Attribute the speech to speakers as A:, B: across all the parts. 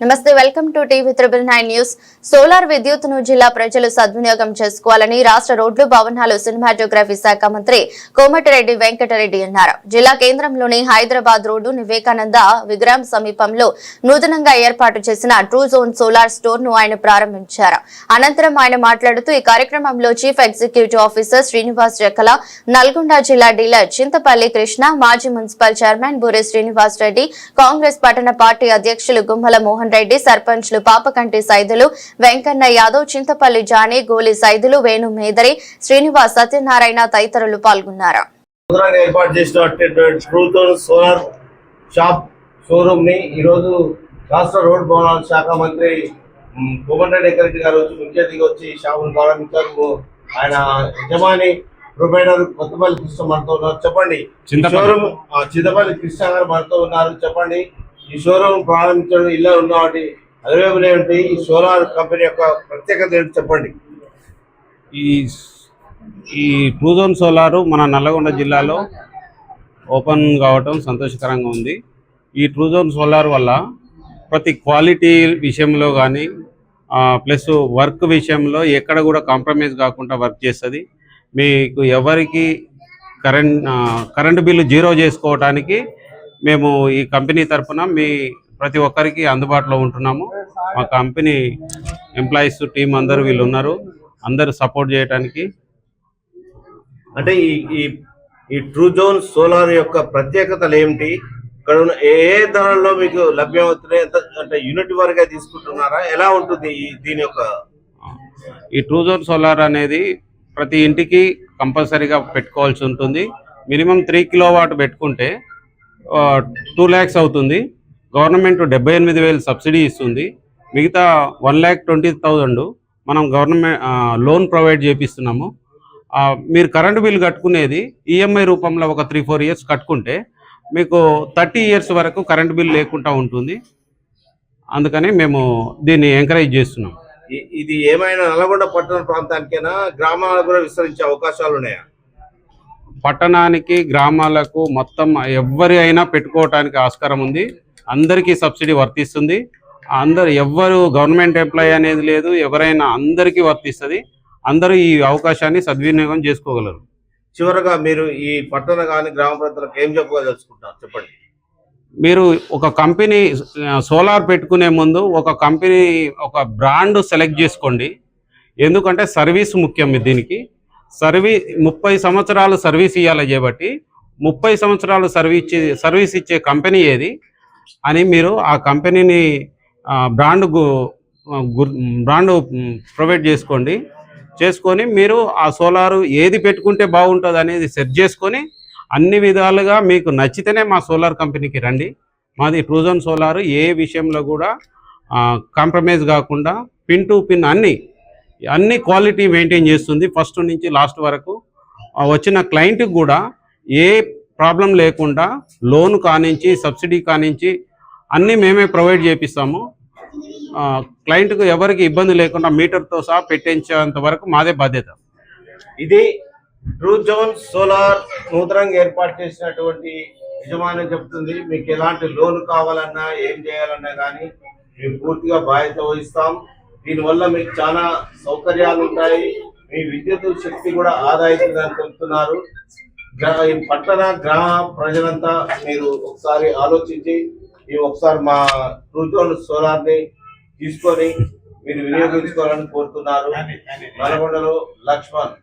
A: నమస్తే welcome to TV triple nine news. Solar విద్యుత్తును జిల్లా ప్రజలు సద్వినియోగం చేసుకోవాలని రాష్ట్ర రోడ్లు భవనాలు సినిమాటోగ్రఫీ శాఖ మంత్రి కోమటిరెడ్డి వెంకటరెడ్డి అన్నారు. జిల్లా కేంద్రంలోని హైదరాబాద్ రోడ్డు వివేకానంద విగ్రహం సమీపంలో నూతనంగా ఏర్పాటు చేసిన ట్రూ జోన్ సోలార్ స్టోర్ను ఆయన ప్రారంభించారు. అనంతరం ఆయన మాట్లాడుతూ ఈ కార్యక్రమంలో chief executive officer Srinivas Jakkala Nalgonda జిల్లా డీలర్ చింతపల్లి కృష్ణ మాజీ మున్సిపల్ చైర్మన్ బూరే శ్రీనివాస్ రెడ్డి కాంగ్రెస్ పట్టణ పార్టీ అధ్యక్షులు గుమ్మల మోహన్ రెడ్డి సర్పంచ్లు పాపకంటి సైదులు వెంకన్న యాదవ్ చింతపల్లి జానీ గోలి సైదులు వేణు మేదరి శ్రీనివాస్ సత్యనారాయణ తదితరులు పాల్గొన్నారు.
B: నూతనంగా ఏర్పాటు చేసినటువంటి ట్రూత్ సోలార్ షాప్ షోరూమ్ని ఈరోజు రాష్ట్ర రోడ్ భవనాల శాఖ మంత్రి వెంకరెడ్డి గారు వచ్చి ముఖ్య అతిథిగా వచ్చి షాపును ప్రారంభించారు. ఆయన యజమాని ప్రొపైటర్ కొత్తపల్లి కృష్ణ మనతో ఉన్నారు. చెప్పండి. షోరూమ్ చింతపల్లి కృష్ణ గారు మనతో ఉన్నారు. చెప్పండి. ఈ షోరూమ్ ప్రారంభించడం ఇలా ఉన్న వాటి అవైలబుల్ ఏంటి ఈ సోలార్ కంపెనీ యొక్క ప్రత్యేకత ఏంటి చెప్పండి?
C: ఈ ఈ ట్రూజోన్ సోలారు మన నల్లగొండ జిల్లాలో ఓపెన్ కావటం సంతోషకరంగా ఉంది. ఈ ట్రూజోన్ సోలార్ వల్ల ప్రతి క్వాలిటీ విషయంలో కానీ ప్లస్ వర్క్ విషయంలో ఎక్కడ కూడా కాంప్రమైజ్ కాకుండా వర్క్ చేస్తుంది. మీకు ఎవరికి కరెంట్ కరెంట్ బిల్లు జీరో చేసుకోవటానికి మేము ఈ కంపెనీ తరఫున మీ ప్రతి ఒక్కరికి అందుబాటులో ఉంటున్నాము. మా కంపెనీ ఎంప్లాయీస్ టీం అందరూ వీళ్ళు ఉన్నారు. అందరూ సపోర్ట్ చేయడానికి
B: అంటే ఈ ఈ ఈ ట్రూ జోన్ సోలార్ యొక్క ప్రత్యేకతలు ఏమిటి? ఇక్కడ ఉన్న ఏ ఏ ధరల్లో మీకు లభ్యమవుతున్నాయి? అంటే యూనిట్ వరకే తీసుకుంటున్నారా? ఎలా ఉంటుంది దీని యొక్క?
C: ఈ ట్రూజోన్ సోలార్ అనేది ప్రతి ఇంటికి కంపల్సరీగా పెట్టుకోవాల్సి ఉంటుంది. మినిమం త్రీ కిలో వాట్ పెట్టుకుంటే టూ ల్యాక్స్ అవుతుంది. గవర్నమెంట్ డెబ్బై ఎనిమిది వేలు సబ్సిడీ ఇస్తుంది. మిగతా వన్ ల్యాక్ ట్వంటీ థౌజండ్ మనం గవర్నమెంట్ లోన్ ప్రొవైడ్ చేపిస్తున్నాము. మీరు కరెంటు బిల్ కట్టుకునేది ఈఎంఐ రూపంలో ఒక త్రీ ఫోర్ ఇయర్స్ కట్టుకుంటే మీకు థర్టీ ఇయర్స్ వరకు కరెంటు బిల్ లేకుండా ఉంటుంది. అందుకని మేము దీన్ని ఎంకరేజ్ చేస్తున్నాం.
B: ఇది ఏమైనా నల్గొండ పట్టణ ప్రాంతానికైనా? గ్రామాలకు కూడా విస్తరించే అవకాశాలు ఉన్నాయా
C: పట్టణానికి గ్రామాలకు మొత్తం ఎవరి అయినా పెట్టుకోవటానికి ఆస్కారం ఉంది. అందరికీ సబ్సిడీ వర్తిస్తుంది. అందరు ఎవ్వరు గవర్నమెంట్ ఎంప్లాయీ అనేది లేదు. ఎవరైనా అందరికీ వర్తిస్తుంది. అందరూ ఈ అవకాశాన్ని సద్వినియోగం చేసుకోగలరు.
B: చివరగా మీరు ఈ పట్టణ కానీ గ్రామ ప్రాంతాలకు ఏం చెప్పుకోదలుచుకుంటారు చెప్పండి.
C: మీరు ఒక కంపెనీ సోలార్ పెట్టుకునే ముందు ఒక కంపెనీ ఒక బ్రాండ్ సెలెక్ట్ చేసుకోండి. ఎందుకంటే సర్వీస్ ముఖ్యం దీనికి. సర్వీ ముప్పై సంవత్సరాలు సర్వీస్ ఇవ్వాలి చేపట్టి ముప్పై సంవత్సరాలు సర్వీస్ సర్వీస్ ఇచ్చే కంపెనీ ఏది అని మీరు ఆ కంపెనీని బ్రాండ్ బ్రాండ్ ప్రొవైడ్ చేసుకోండి. చేసుకొని మీరు ఆ సోలారు ఏది పెట్టుకుంటే బాగుంటుంది అనేది సెట్ చేసుకొని అన్ని విధాలుగా మీకు నచ్చితేనే మా సోలార్ కంపెనీకి రండి. మాది ట్రూజన్ సోలార్ ఏ విషయంలో కూడా కాంప్రమైజ్ కాకుండా పిన్ టు పిన్ అన్ని అన్ని క్వాలిటీ మెయింటైన్ చేస్తుంది. ఫస్ట్ నుంచి లాస్ట్ వరకు వచ్చిన క్లయింట్కి కూడా ఏ ప్రాబ్లం లేకుండా లోన్ కానించి సబ్సిడీ కానించి అన్నీ మేమే ప్రొవైడ్ చేపిస్తాము. క్లయింట్కు ఎవరికి ఇబ్బంది లేకుండా మీటర్తో సహా పెట్టించేంత వరకు మాదే బాధ్యత.
B: ఇది ట్రూ జోన్ సోలార్ నూతనంగా ఏర్పాటు చేసినటువంటి యజమాని చెప్తుంది. మీకు ఎలాంటి లోన్ కావాలన్నా ఏం చేయాలన్నా కానీ మేము పూర్తిగా బాధ్యత వహిస్తాం. దీనివల్ల మీకు చాలా సౌకర్యాలు ఉంటాయి. మీ విద్యుత్ శక్తి కూడా ఆదా అవుతుందని చెప్తున్నారు ఈ పట్టణ గ్రామ ప్రజలంతా మీరు ఒకసారి ఆలోచించి ఈ ఒకసారి మా ట్రూ జోన్ సోలార్ని తీసుకొని మీరు వినియోగించుకోవాలని కోరుతున్నారు. నల్గొండలో లక్ష్మణ్.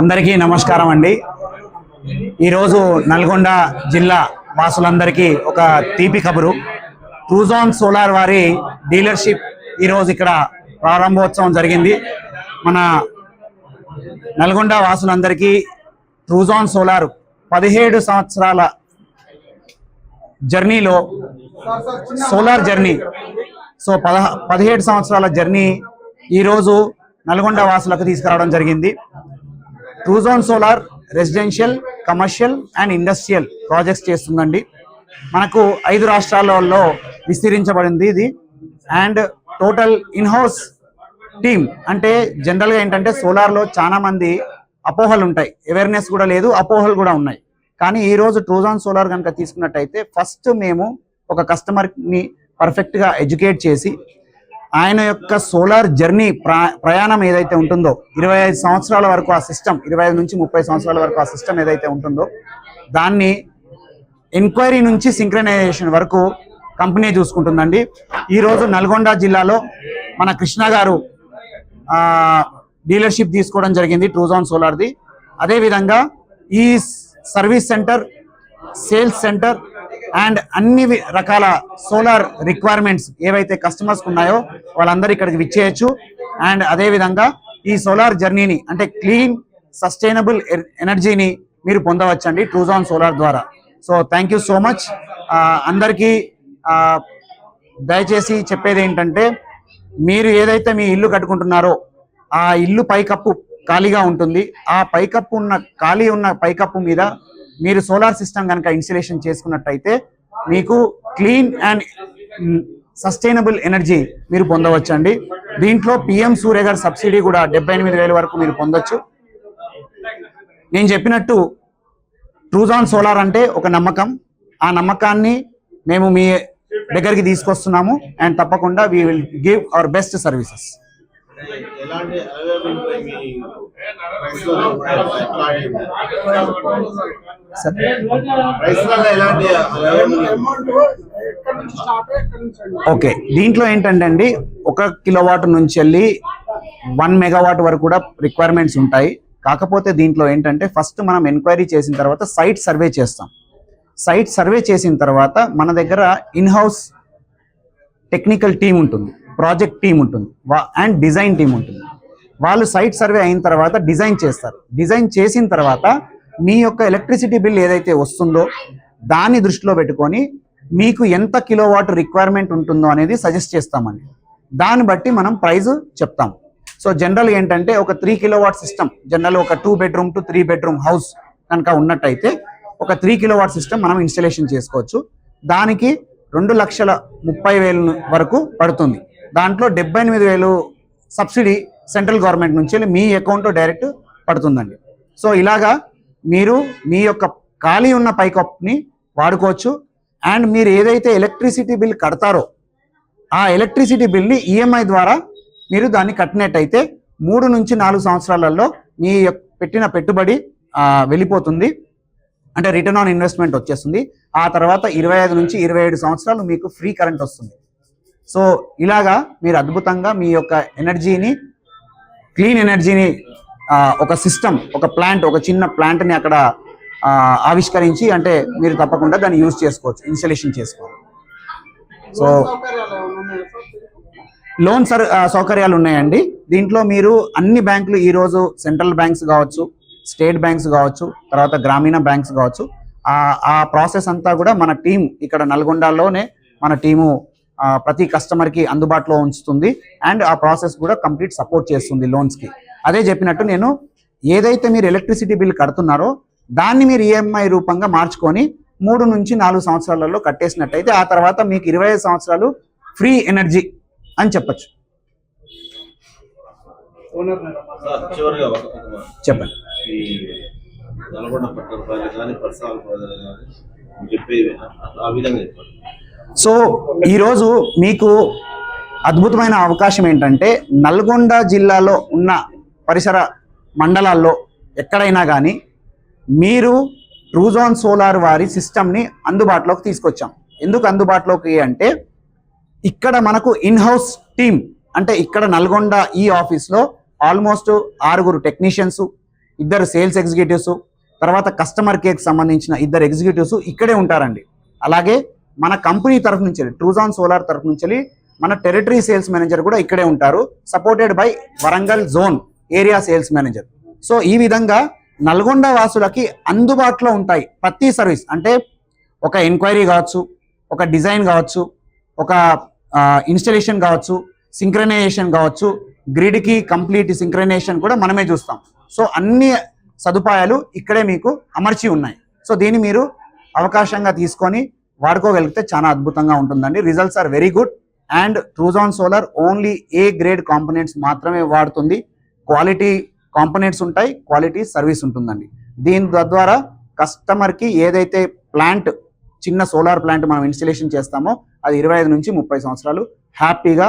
D: అందరికీ నమస్కారం అండి. ఈరోజు నల్గొండ జిల్లా వాసులందరికీ ఒక తీపి కబురు. ట్రూజాన్ సోలార్ వారి డీలర్షిప్ ఈరోజు ఇక్కడ ప్రారంభోత్సవం జరిగింది. మన నల్గొండ వాసులందరికీ ట్రూజాన్ సోలార్ పదిహేడు సంవత్సరాల జర్నీలో సోలార్ జర్నీ సో పద పదిహేడు సంవత్సరాల జర్నీ ఈరోజు నల్గొండ వాసులకు తీసుకురావడం జరిగింది. Truzon solar residential commercial and industrial projects చేస్తుందండి. మనకు ఐదు రాష్ట్రాలలో విస్తరించబడింది ఇది. అండ్ టోటల్ ఇన్హౌస్ టీమ్ అంటే జనరల్గా ఏంటంటే సోలార్లో చాలా మంది అపోహలు ఉంటాయి. అవేర్నెస్ కూడా లేదు అపోహలు కూడా ఉన్నాయి. కానీ ఈ రోజు ట్రూజాన్ సోలార్ కనుక తీసుకున్నట్టయితే ఫస్ట్ మేము ఒక కస్టమర్ని పర్ఫెక్ట్గా ఎడ్యుకేట్ చేసి ఆయన యొక్క సోలార్ జర్నీ ప్రయాణం ఏదైతే ఉంటుందో ఇరవై ఐదు సంవత్సరాల వరకు ఆ సిస్టమ్ ఇరవై ఐదు నుంచి ముప్పై సంవత్సరాల వరకు ఆ సిస్టమ్ ఏదైతే ఉంటుందో దాన్ని ఎంక్వైరీ నుంచి సింక్రనైజేషన్ వరకు కంపెనీ చూసుకుంటుందండి. ఈరోజు నల్గొండ జిల్లాలో మన కృష్ణ గారు డీలర్షిప్ తీసుకోవడం జరిగింది ట్రూజాన్ సోలార్ది. అదేవిధంగా ఈ service centre sales centre and అన్ని రకాల సోలార్ రిక్వైర్మెంట్స్ ఏవైతే కస్టమర్స్ ఉన్నాయో వాళ్ళందరూ ఇక్కడికి విచ్చేయచ్చు. అండ్ అదేవిధంగా ఈ సోలార్ జర్నీని అంటే క్లీన్ సస్టైనబుల్ ఎనర్జీని మీరు పొందవచ్చండి ట్రూజాన్ సోలార్ ద్వారా. So thank you so much. అందరికీ దయచేసి చెప్పేది ఏంటంటే మీరు ఏదైతే మీ ఇల్లు కట్టుకుంటున్నారో ఆ ఇల్లు పైకప్పు ఖాళీగా ఉంటుంది. ఆ పైకప్పు ఉన్న ఖాళీ ఉన్న పైకప్పు మీద మీరు సోలార్ సిస్టమ్ కనుక ఇన్స్టలేషన్ చేసుకున్నట్టయితే మీకు క్లీన్ అండ్ సస్టైనబుల్ ఎనర్జీ మీరు పొందవచ్చండి. దీంట్లో పిఎం సూర్య గారి సబ్సిడీ కూడా డెబ్బై ఎనిమిది వేల వరకు మీరు పొందొచ్చు. నేను చెప్పినట్టు ట్రూజాన్ సోలార్ అంటే ఒక నమ్మకం. ఆ నమ్మకాన్ని మేము మీ దగ్గరికి తీసుకొస్తున్నాము అండ్ తప్పకుండా we will give our best services okay దీంట్లో ఏంటంటే అండి ఒక కిలోవాట్ నుంచి వెళ్ళి వన్ మెగావాట్ వరకు కూడా రిక్వైర్మెంట్స్ ఉంటాయి. కాకపోతే దీంట్లో ఏంటంటే ఫస్ట్ మనం ఎంక్వైరీ చేసిన తర్వాత సైట్ సర్వే చేస్తాం. సైట్ సర్వే చేసిన తర్వాత మన దగ్గర ఇన్హౌస్ టెక్నికల్ టీం ఉంటుంది ప్రాజెక్ట్ టీం ఉంటుంది అండ్ డిజైన్ టీం ఉంటుంది. వాళ్ళు సైట్ సర్వే అయిన తర్వాత డిజైన్ చేస్తారు. డిజైన్ చేసిన తర్వాత మీ యొక్క ఎలక్ట్రిసిటీ బిల్ ఏదైతే వస్తుందో దాన్ని దృష్టిలో పెట్టుకొని మీకు ఎంత కిలోవాట్ రిక్వైర్మెంట్ ఉంటుందో అనేది సజెస్ట్ చేస్తామండి. దాన్ని బట్టి మనం ప్రైస్ చెప్తాం. సో జనరల్ ఏంటంటే ఒక త్రీ కిలోవాట్ సిస్టమ్ జనరల్ ఒక two bedroom to three bedroom house కనుక ఉన్నట్టయితే ఒక త్రీ కిలోవాట్ సిస్టమ్ మనం ఇన్స్టలేషన్ చేసుకోవచ్చు. దానికి రెండు లక్షల ముప్పై వేలు వరకు పడుతుంది. దాంట్లో డెబ్బై ఎనిమిది వేలు సబ్సిడీ సెంట్రల్ గవర్నమెంట్ నుంచి మీ అకౌంట్లో డైరెక్ట్ పడుతుందండి. సో ఇలాగా మీరు మీ యొక్క ఖాళీ ఉన్న పైకప్ని వాడుకోవచ్చు. అండ్ మీరు ఏదైతే ఎలక్ట్రిసిటీ బిల్ కడతారో ఆ ఎలక్ట్రిసిటీ బిల్ని ఈఎంఐ ద్వారా మీరు దాన్ని కట్టినట్టయితే మూడు నుంచి నాలుగు సంవత్సరాలలో మీ యొక్క పెట్టిన పెట్టుబడి వెళ్ళిపోతుంది. అంటే రిటర్న్ ఆన్ ఇన్వెస్ట్మెంట్ వచ్చేస్తుంది. ఆ తర్వాత ఇరవై ఐదు నుంచి ఇరవై ఏడు సంవత్సరాలు మీకు ఫ్రీ కరెంట్ వస్తుంది. సో ఇలాగా మీరు అద్భుతంగా మీ యొక్క ఎనర్జీని క్లీన్ ఎనర్జీని ఒక సిస్టమ్ ఒక ప్లాంట్ ఒక చిన్న ప్లాంట్ని అక్కడ ఆవిష్కరించి అంటే మీరు తప్పకుండా దాన్ని యూజ్ చేసుకోవచ్చు ఇన్స్టలేషన్ చేసుకోవాలి. సో లోన్ సౌకర్యాలు ఉన్నాయండి. దీంట్లో మీరు అన్ని బ్యాంకులు ఈ రోజు సెంట్రల్ బ్యాంక్స్ కావచ్చు స్టేట్ బ్యాంక్స్ కావచ్చు తర్వాత గ్రామీణ బ్యాంక్స్ కావచ్చు ఆ ప్రాసెస్ అంతా కూడా మన టీం ఇక్కడ నల్గొండలోనే మన టీము ప్రతి కస్టమర్కి అందుబాటులో ఉంచుతుంది. అండ్ ఆ ప్రాసెస్ కూడా కంప్లీట్ సపోర్ట్ చేస్తుంది లోన్స్కి. అదే చెప్పినట్టు నేను ఏదైతే మీరు ఎలక్ట్రిసిటీ బిల్ కడుతున్నారో దాన్ని మీరు ఈఎంఐ రూపంగా మార్చుకొని మూడు నుంచి నాలుగు సంవత్సరాలలో కట్టేసినట్టయితే ఆ తర్వాత మీకు ఇరవై ఐదు సంవత్సరాలు ఫ్రీ ఎనర్జీ అని చెప్పొచ్చు.
B: చివరిగా.
D: చెప్పండి.
B: ఈ నల్గొండ పట్టణ ప్రజలు కానీ పరిసరాల ప్రజలు కానీ చెప్పేది ఆ విధంగా చెప్పండి.
D: సో ఈరోజు మీకు అద్భుతమైన అవకాశం ఏంటంటే నల్గొండ జిల్లాలో ఉన్న పరిసర మండలాల్లో ఎక్కడైనా కానీ మీరు ట్రూజాన్ సోలార్ వారి సిస్టమ్ని అందుబాటులోకి తీసుకొచ్చాం. ఎందుకు అందుబాటులోకి అంటే ఇక్కడ మనకు ఇన్ హౌస్ టీమ్ అంటే ఇక్కడ నల్గొండ ఈ ఆఫీస్లో ఆల్మోస్ట్ ఆరుగురు టెక్నీషియన్స్ ఇద్దరు సేల్స్ ఎగ్జిక్యూటివ్స్ తర్వాత కస్టమర్ కేర్కి సంబంధించిన ఇద్దరు ఎగ్జిక్యూటివ్స్ ఇక్కడే ఉంటారండి. అలాగే మన కంపెనీ తరఫు నుంచి ట్రూజాన్ సోలార్ తరఫు నుంచి మన టెరిటరీ సేల్స్ మేనేజర్ కూడా ఇక్కడే ఉంటారు. Supported by Warangal zone area sales manager. So ఈ విధంగా నల్గొండ వాసులకి అందుబాటులో ఉంటాయి ప్రతి సర్వీస్. అంటే ఒక ఎంక్వైరీ కావచ్చు ఒక డిజైన్ కావచ్చు ఒక ఇన్స్టలేషన్ కావచ్చు సింక్రనైజేషన్ కావచ్చు గ్రిడ్కి కంప్లీట్ సింక్రనేషన్ కూడా మనమే చూస్తాం. సో అన్ని సదుపాయాలు ఇక్కడే మీకు అమర్చి ఉన్నాయి. సో దీన్ని మీరు అవకాశంగా తీసుకొని వాడుకోగలిగితే చాలా అద్భుతంగా ఉంటుందండి. Results are very good. And Truzon solar only A grade components మాత్రమే వాడుతుంది. క్వాలిటీ కాంపనెంట్స్ ఉంటాయి క్వాలిటీ సర్వీస్ ఉంటుందండి. దీని ద్వారా కస్టమర్కి ఏదైతే ప్లాంట్ చిన్న సోలార్ ప్లాంట్ మనం ఇన్స్టలేషన్ చేస్తామో అది ఇరవై ఐదు నుంచి ముప్పై సంవత్సరాలు హ్యాపీగా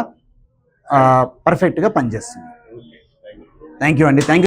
D: పర్ఫెక్ట్గా పనిచేస్తుంది.
B: Okay thank you
D: thank you అండి. థ్యాంక్